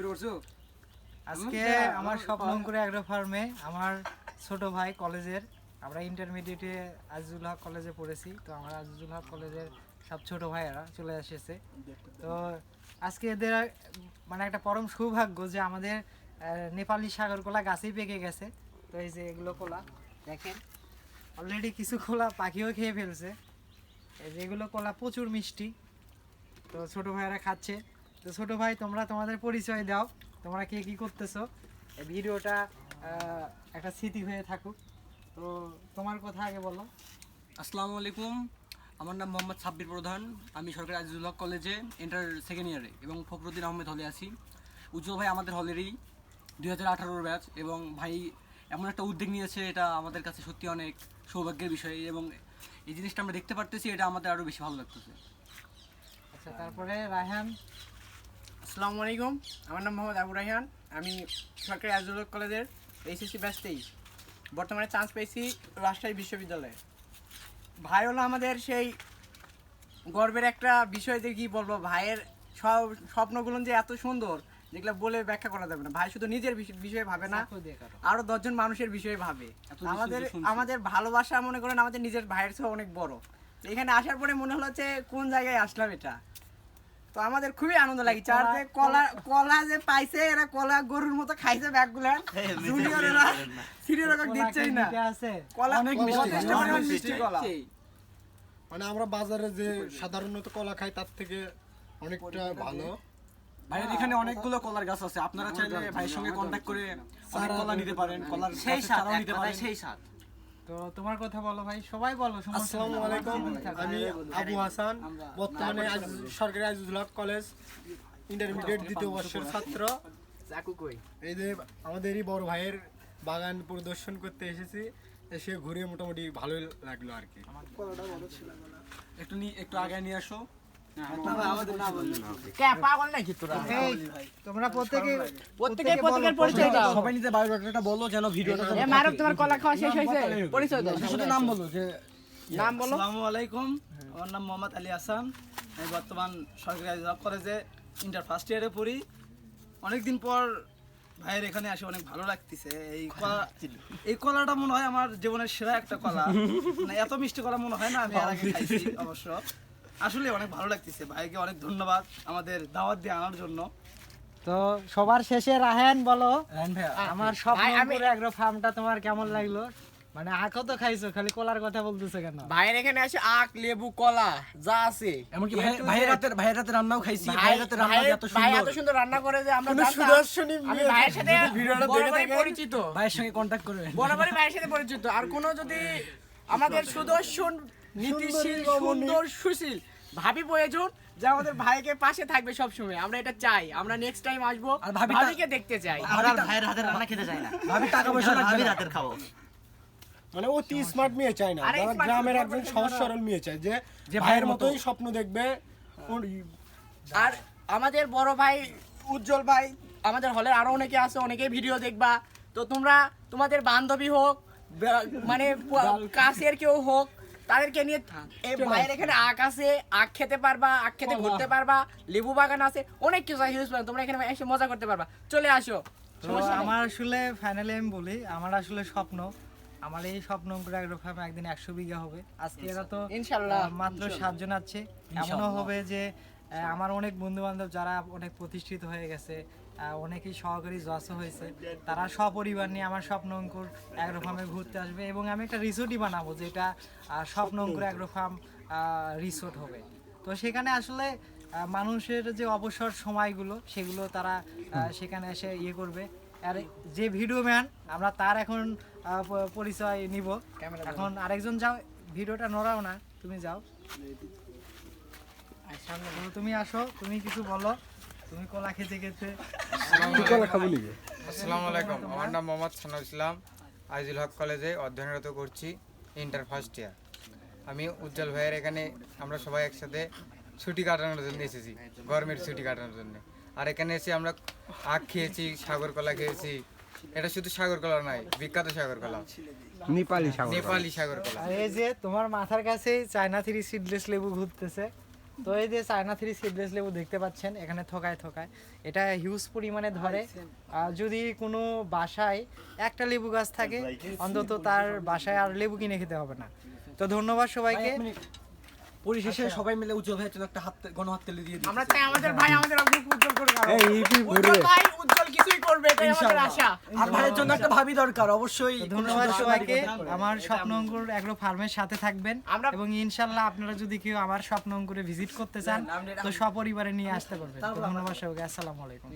শুরু করছ? আজকে আমার স্বপ্নঙ্কুরে অ্যাগ্রো ফার্মে আমার ছোট ভাই কলেজের আমরা ইন্টারমিডিয়েটে আজিজুল হক কলেজে পড়েছি তো আমার আজিজুল হক কলেজের সব ছোট ভাইয়েরা চলে এসেছে। তো আজকে এদের মানে একটা পরম সৌভাগ্য যে আমাদের নেপালি সাগর কলা গাছেই পেকে গেছে। তো এই যে এগুলো কলা দেখেন অলরেডি কিছু কলা পাখিও খেয়ে ফেলছে। এই যে এগুলো কলা প্রচুর মিষ্টি তো ছোট ভাইয়েরা খাচ্ছে। তো ছোট ভাই তোমরা তোমাদের পরিচয় দাও। তোমরা কে কি করতেছো? এই ভিডিওটা একটা স্মৃতি হয়ে থাকুক। তো তোমার কথা আগে বলো। আসসালামু আলাইকুম। আমার নাম মোহাম্মদ সাব্বির প্রধান। আমি সরকারি আজিজুল হক কলেজে ইন্টার সেকেন্ড ইয়ারে এবং ফখরুদ্দিন আহমেদ হলে আছি। উজ্জ্বল ভাই আমাদের হলেরই দুই হাজার আঠারোর ব্যাচ এবং ভাই এমন একটা উদ্যোগ নিয়েছে এটা আমাদের কাছে সত্যি অনেক সৌভাগ্যের বিষয় এবং এই জিনিসটা আমরা দেখতে পারতেছি এটা আমাদের আরও বেশি ভালো লাগতেছে। আচ্ছা তারপরে রায়হান। আসসালামু আলাইকুম। আমার নাম মোহাম্মদ আবু রাইহান আমি সরকারি আজুল কলেজের এইচএসসি ব্যাচ তেইশ। বর্তমানে চান্স পেয়েছি রাজশাহী বিশ্ববিদ্যালয়ে। ভাই হলো আমাদের সেই গর্বের একটা বিষয় যে কি বলব ভাইয়ের সব স্বপ্নগুলো যে এত সুন্দর যেগুলো বলে ব্যাখ্যা করা যাবে না। ভাই শুধু নিজের বিষ- বিষয়ে ভাবে না। আরও দশজন মানুষের বিষয়ে ভাবে। আমাদের আমাদের ভালোবাসা মনে করেন আমাদের নিজের ভাইয়ের চেয়ে অনেক বড়। এখানে আসার পরে মনে হলো যে কোন জায়গায় আসলাম এটা? তো আমাদের খুবই আনন্দ লাগছে। আর যে কলা কলা যে পাইছে এরা কলা গরুর মতো খাইছে ব্যাগগুলো। জুনিয়র এরা সিনিয়র দিচ্ছেই না। কলা অনেক মিষ্টি, কলা। মানে আমরা বাজারে যে সাধারণত কলা খাই তার থেকে অনেকটা ভালো। ভাইয়ের এখানে অনেকগুলো কলার গাছ আছে। আপনারা চাইলে ভাইয়ের সঙ্গে কন্ট্যাক্ট করে অনেক কলা নিতে পারেন কলার সেই চারাও নিতে পারেন। সেই সাত তো তোমার কথা বলো ভাই সবাই বলো আসসালামু। আলাইকুম। আমি আবু হাসান বর্তমানে আজ সরকারি আজিজুল হক কলেজ ইন্টারমিডিয়েট দ্বিতীয় বর্ষের ছাত্র। এই যে আমাদেরই বড় ভাইয়ের বাগান পরিদর্শন করতে এসেছি এসে ঘুরে মোটামুটি ভালোই লাগল আর কি। একটু নিয়ে একটু আগে নিয়ে আসো। কে পাগল নাকি তোরা? এই, তোমরা প্রত্যেকে প্রত্যেকের প্রত্যেকের পরিচয় দাও। সবাই নিজের বায়োডাটাটা বলো যেন ভিডিওটা এ মারুফ তোমার কলা খাওয়া শেষ হয়েছে? পরিচয় দাও। শুধু নাম বলো যে নাম বলো। আসসালামু আলাইকুম। আমার নাম মোহাম্মদ আলী হাসান। আমি বর্তমান সরকারি জব কলেজে ইন্টার ফার্স্ট ইয়ারে পড়ি। অনেকদিন পর ভাইয়ের এখানে আসে অনেক ভালো লাগতেছে। এই কলা এই কলাটা মনে হয় আমার জীবনের সেরা একটা কলা। মানে এত মিষ্টি কলা মনে হয় না আমি আর আগে খাইছি অবশ্য। আসলে অনেক ভালো লাগতেছে। ভাইকে অনেক ধন্যবাদ আমাদের দাওয়াত দিয়ে আনার জন্য। তো সবার শেষে রাহেন বলো আমার এগ্রো ফার্মটা তোমার কেমন লাগল? মানে আখও তো খাইছো খালি কলার কথা বলতেছো কেন? ভাইয়ের এখানে আসে আখ লেবু কলা যা আছে। এমনকি ভাইয়ের রাতের ভাইয়ের রাতের রান্নাও খাইছি ভাইয়ের রাতের রান্না যে এত ভাই এত সুন্দর। সুন্দর রান্না করে যে আমরা কোনো সুদর্শনী আমি ভাইয়ের সাথে যদি ভিডিওটা দেখে পরিচিত। ভাইয়ের সঙ্গে কন্ট্যাক্ট করবেন বরাবরই ভাইয়ের সাথে পরিচিত। আর কোনো যদি আমাদের সুদর্শন নীতিশীল সুন্দর সুশীল ভাবি প্রয়োজন যে আমাদের ভাইকে পাশে থাকবে সব সময় আমরা এটা চাই। আমরা নেক্সট টাইম আসব আর ভাবিটা- ভাবিকে দেখতে চাই। আমার আর ভাইয়ের হাতের রান্না খেতে চাই না। ভাবি টাকা পয়সা না। রাতের খাব। মানে অতি স্মার্ট মেয়ে চায় না। আরে গ্রামের একজন সহজ সরল মেয়ে চায় যে যে ভাইয়ের মতোই স্বপ্ন দেখবে। আর আমাদের বড় ভাই উজ্জ্বল ভাই আমাদের হলে আরও অনেকে আছে অনেকে ভিডিও দেখবা। তো তোমরা তোমাদের বান্ধবী হোক মানে কাছের কেউ হোক তাদেরকে নিয়ে এই ভাইয়ের এখানে আখ আছে আখ খেতে পারবা আখ খেতে ঘুরতে পারবা লেবু বাগান আছে অনেক কিছু আছে হিউজ তোমরা এখানে এসে মজা করতে পারবা। চলে আসো। আমার আসলে ফাইনালি আমি বলি আমার আসলে স্বপ্ন আমার এই স্বপ্ন ফার্মে একদিন একশো বিঘা হবে। আজকে এরা তো ইনশাল্লাহ। মাত্র সাতজন আছে। এমনও হবে যে আমার অনেক বন্ধু বান্ধব যারা অনেক প্রতিষ্ঠিত হয়ে গেছে অনেকেই সহকারী জসও হয়েছে তারা সপরিবার নিয়ে আমার স্বপ্ন অঙ্কুর অ্যাগ্রো ফার্মে ঘুরতে আসবে এবং আমি একটা রিসোর্টই বানাবো যেটা স্বপ্ন অঙ্কুর অ্যাগ্রো ফার্ম রিসোর্ট হবে। তো সেখানে আসলে মানুষের যে অবসর সময়গুলো সেগুলো তারা সেখানে এসে ইয়ে করবে। আর যে ভিডিও ম্যান আমরা তার এখন পরিচয় নিব। এখন আরেকজন যাও ভিডিওটা নড়াও না তুমি যাও। তুমি আসো তুমি কিছু বলো তুমি কলা খেতে খেতে। আসসালামু আলাইকুম আমার নাম মোহাম্মদ সানাউল ইসলাম আইজুল হক কলেজে অধ্যয়নরত করছি ইন্টার ফার্স্ট ইয়ার আমি উজ্জ্বল ভাইয়ের এখানে আমরা সবাই একসাথে ছুটি কাটানোর জন্য এসেছি গরমের ছুটি কাটানোর জন্য। আর এখানে এসে আমরা আখ খেয়েছি সাগর কলা খেয়েছি। এটা শুধু সাগর কলা নয় বিখ্যাত সাগর কলা। নেপালি সাগর নেপালি সাগর কলা। এই যে তোমার মাথার কাছে চায়না থ্রি সিডলেস লেবু ঘুরতেছে। তো এই যে চায়না থ্রি সিডলেস লেবু দেখতে পাচ্ছেন এখানে থোকায় থোকায়। এটা হিউজ পরিমাণে ধরে। আর যদি কোনো বাসায় একটা লেবু গাছ থাকে অন্তত তার বাসায় আর লেবু কিনে খেতে হবে না। তো ধন্যবাদ সবাইকে। পরিশেষে সবাই মিলে উজ্জ্বল ভাইয়ের জন্য একটা হাত গণহাত তালি দিয়ে আমরা চাই আমাদের ভাই আমাদের উজ্জ্বল করে উজ্জ্বল ভাই উজ্জ্বল কিছুই করবে এটাই আমাদের আশা। আর ভাইয়ের জন্য একটা ভাবি দরকার অবশ্যই ধন্যবাদ সবাইকে। আমার স্বপ্ন অঙ্কুর এগ্রো ফার্মের সাথে থাকবেন। এবং ইনশাল্লাহ আপনারা যদি কেউ আমার স্বপ্ন অঙ্কুরে ভিজিট করতে চান তো সপরিবারে নিয়ে আসতে পারবেন। ধন্যবাদ সবাইকে। আসসালামু আলাইকুম।